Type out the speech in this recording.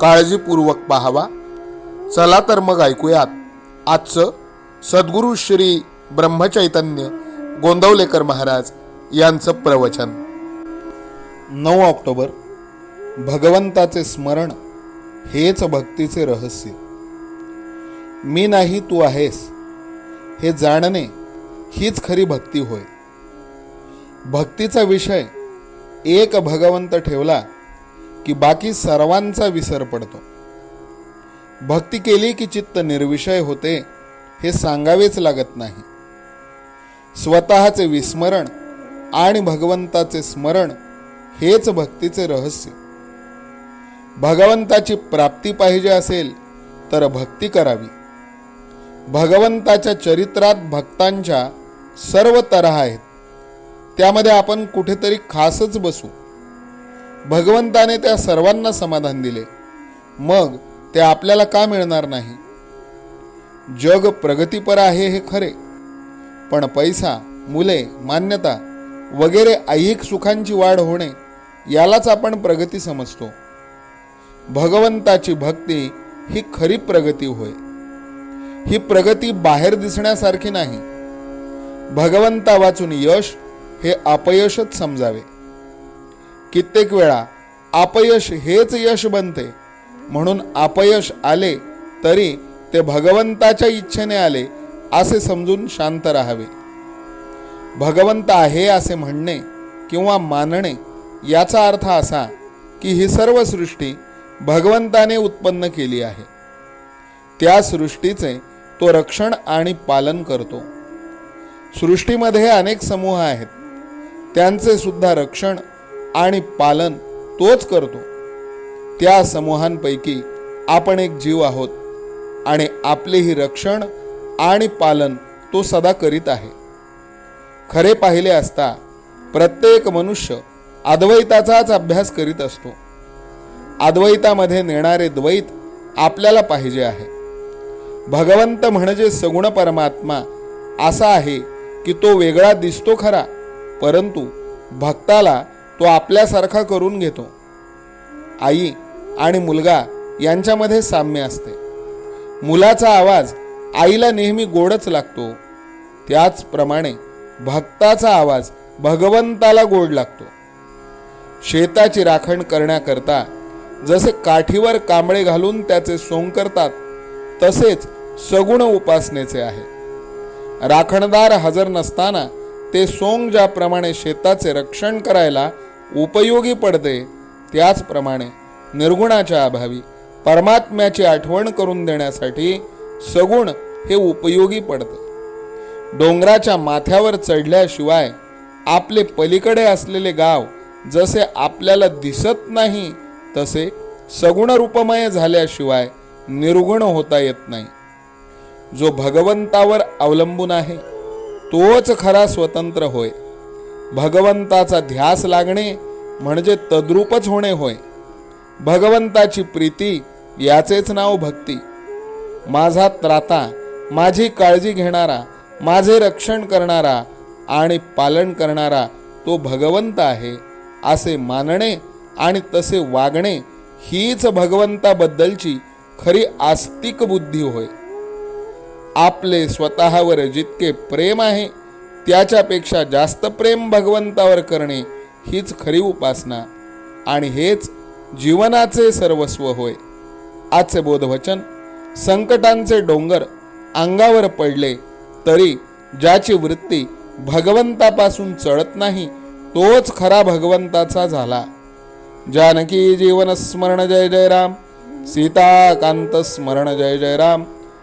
काळजीपूर्वक पाहावा. चला तर मग ऐकूयात. आजचं सद्गुरू श्री ब्रह्मचैतन्य गोंदवलेकर महाराज यांचं प्रवचन. नऊ ऑक्टोबर भगवंताचे स्मरण हेच भक्तीचे रहस्य. मी नाही तू आहेस. हे जाणणे हीच खरी भक्ती होय. भक्तीचा विषय एक भगवंत ठेवला की बाकी सर्वांचा विसर पडतो. भक्ती केली की चित्त निर्विषय होते हे सांगावेच लागत नाही. स्वतःचे विस्मरण आणि भगवंताचे स्मरण हेच भक्तीचे रहस्य. भगवंताची प्राप्ती पाहिजे असेल तर भक्ती करावी. भगवंताच्या चरित्रात भक्तांच्या सर्व तऱ्हा आहेत. त्यामध्ये आपण कुठेतरी खासच बसू. भगवंताने त्या सर्वांना समाधान दिले. मग ते आपल्याला का मिळणार नाही? जग प्रगतीपर आहे हे खरे पण पैसा मुले मान्यता वगैरे ऐहिक सुखांची वाढ होणे यालाच आपण प्रगती समजतो. भगवंताची भक्ती ही खरी प्रगती होय. ही प्रगती बाहेर दिसण्यासारखी नाही. भगवंता वाचून यश हे अपयशच समजावे. कित्येक वेळा अपयश हेच यश बनते. म्हणून अपयश आले तरी ते भगवंताच्या इच्छेने आले असे समजून शांत राहावे. भगवंत आहे असे म्हणणे किंवा मानणे याचा अर्थ असा की ही सर्व सृष्टी भगवंताने उत्पन्न केली आहे. त्या सृष्टीचे तो रक्षण आणि पालन करतो. सृष्टीमध्ये अनेक समूह आहेत. त्यांचे सुद्धा रक्षण आणि पालन तोच करतो. त्या समूहांपैकी आपण एक जीव आहोत आणि आपलेही रक्षण आणि पालन तो सदा करीत आहे. खरे पाहिले असता प्रत्येक मनुष्य अद्वैताचाच अभ्यास करीत असतो. अद्वैतामध्ये नेणारे द्वैत आपल्याला पाहिजे आहे. भगवंत म्हणजे सगुण परमात्मा असा आहे की तो वेगळा दिसतो खरा परंतु भक्ताला तो आपल्यासारखा करून घेतो. आई आणि मुलगा यांच्यामध्ये साम्य असते. मुलाचा आवाज आईला नेहमी गोडच लागतो. त्याचप्रमाणे भक्ताचा आवाज भगवंताला गोड लागतो. शेताची राखण करण्याकरता जसे काठीवर कांबळे घालून त्याचे सोंग करतात तसेच सगुण उपासनेचे आहे. राखणदार हजर नसताना ते सोंग ज्याप्रमाणे शेताचे रक्षण करायला उपयोगी पडते त्याचप्रमाणे निर्गुणाच्या अभावी परमात्म्याची आठवण करून देण्यासाठी सगुण हे उपयोगी पडते. डोंगराच्या माथ्यावर चढल्याशिवाय आपले पलीकडे असलेले गाव जसे आपल्याला दिसत नाही तसे सगुण रूपमय झाल्याशिवाय निर्गुण होता येत नाही. जो भगवंतावर अवलंबून आहे तोच खरा स्वतंत्र होय. भगवंताचा ध्यास लागणे म्हणजे तद्रूपच होणे होय. भगवंताची प्रीती याचेच नाव भक्ती. माझा त्राता माझी काळजी घेणारा माझे रक्षण करणारा आणि पालन करणारा तो भगवंत आहे असे मानणे आणि तसे वागणे हीच भगवंताबद्दलची खरी आस्तिक बुद्धी होय. आपले स्वतःवर जितके प्रेम आहे त्याच्यापेक्षा जास्त प्रेम भगवंतावर करणे हीच खरी उपासना. आणि हेच जीवनाचे सर्वस्व होय. आजचे बोधवचन संकटांचे डोंगर अंगावर पडले तरी ज्याची वृत्ती भगवंतापासून चढत नाही तोच खरा भगवंताचा झाला. जानकी जीवन स्मरण जय जय राम सीताकांत स्मरण जय जय राम